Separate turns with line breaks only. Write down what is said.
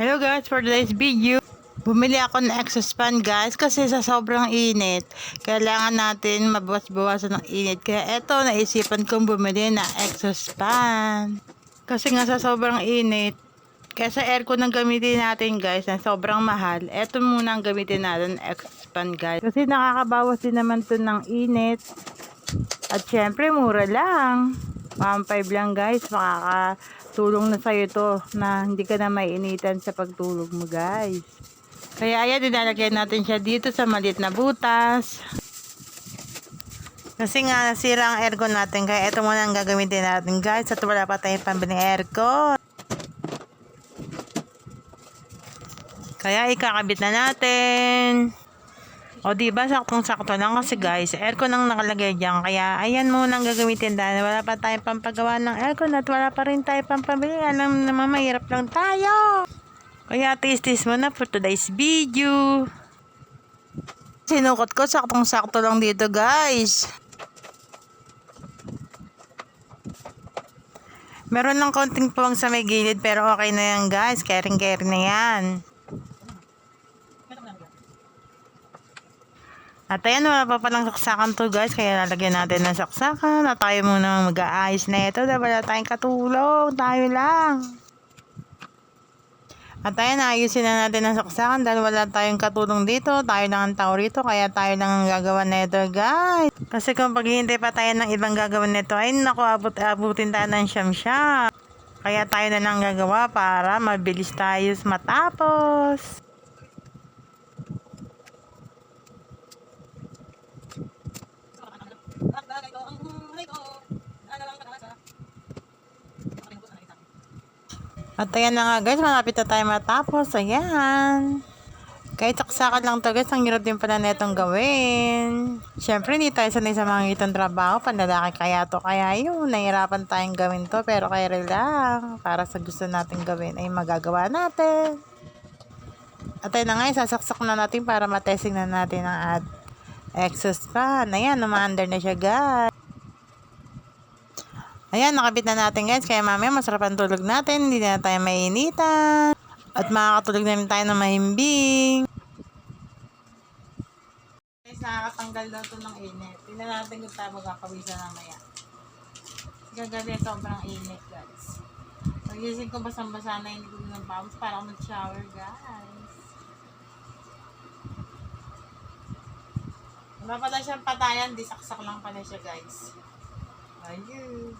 Hello guys, for today's video, bumili ako ng exhaust fan guys kasi sa sobrang init, kailangan natin mabawas-bawasan ng init. Kaya eto, naisipan kong bumili ng exhaust fan. Kasi nga sa sobrang init, kaya sa aircon ang gamitin natin guys na sobrang mahal, eto muna ang gamitin natin exhaust fan guys. Kasi nakakabawas din naman to ng init. At syempre, mura lang. 1.5 lang guys, makakatulong na sa'yo to na hindi ka na maiinitan sa pagtulog mo guys. Kaya ayan, dinalagyan natin siya dito sa maliit na butas. Kasi nga, nasira ang aircon natin. Kaya ito muna ang gagamitin natin guys. At wala pa tayong pambiling aircon. Kaya ikakabit na natin. O di ba saktong-sakto lang kasi guys, aircon ang nakalagay diyan. Kaya ayan muna ang gagamitin dahil wala pa tayong pampagawa ng aircon at wala pa rin tayo pampabili. Alam naman mahirap lang tayo. Kaya tis-tis mo na for today's video. Sinukot ko saktong-sakto lang dito guys. Meron lang konting puwang sa may gilid pero okay na yan guys. Kering-kering na yan. At ayan, wala pa palang saksakan to guys. Kaya lalagyan natin ng saksakan. At tayo muna mag-aayos na ito. Dahil wala tayong katulong. Tayo lang. At ayan, ayusin na natin ang saksakan. Dahil wala tayong katulong dito. Tayo lang ang tao rito. Kaya tayo lang ang gagawa na ito guys. Kasi kung paghihintay pa tayo ng ibang gagawin nito, ay naku, abot, abutin tayo ng siyam siya. Kaya tayo na lang gagawa para mabilis tayo matapos. At ayan na nga guys, malapit na tayo matapos. Ayan. Kahit saksakan lang to guys, ang hirap din pala netong gawin. Siyempre, hindi tayo sanay sa mga itong trabaho. Panlalaki kaya to. Kaya yun, nahirapan tayong gawin to. Pero kaya lang. Para sa gusto natin gawin ay magagawa natin. At ayun na nga, sasaksak na natin para matesting na natin ang ad exhaust fan. Ayan, umaandar na siya guys. Ayan, nakabit na natin guys. Kaya mamaya masarap ang tulog natin. Hindi na tayo mainitan. At makakatulog na rin tayo ng mahimbing. Guys, nakakatanggal daw to ng init. Tingnan natin kung tayo magkakawisan mamaya. Gagabi, sobrang init guys. Pagising ko basang-basa na hindi ko ng pumps para ako mag-shower guys. Wala pala siyang patayan, di saksak lang pala siya guys. Ayun.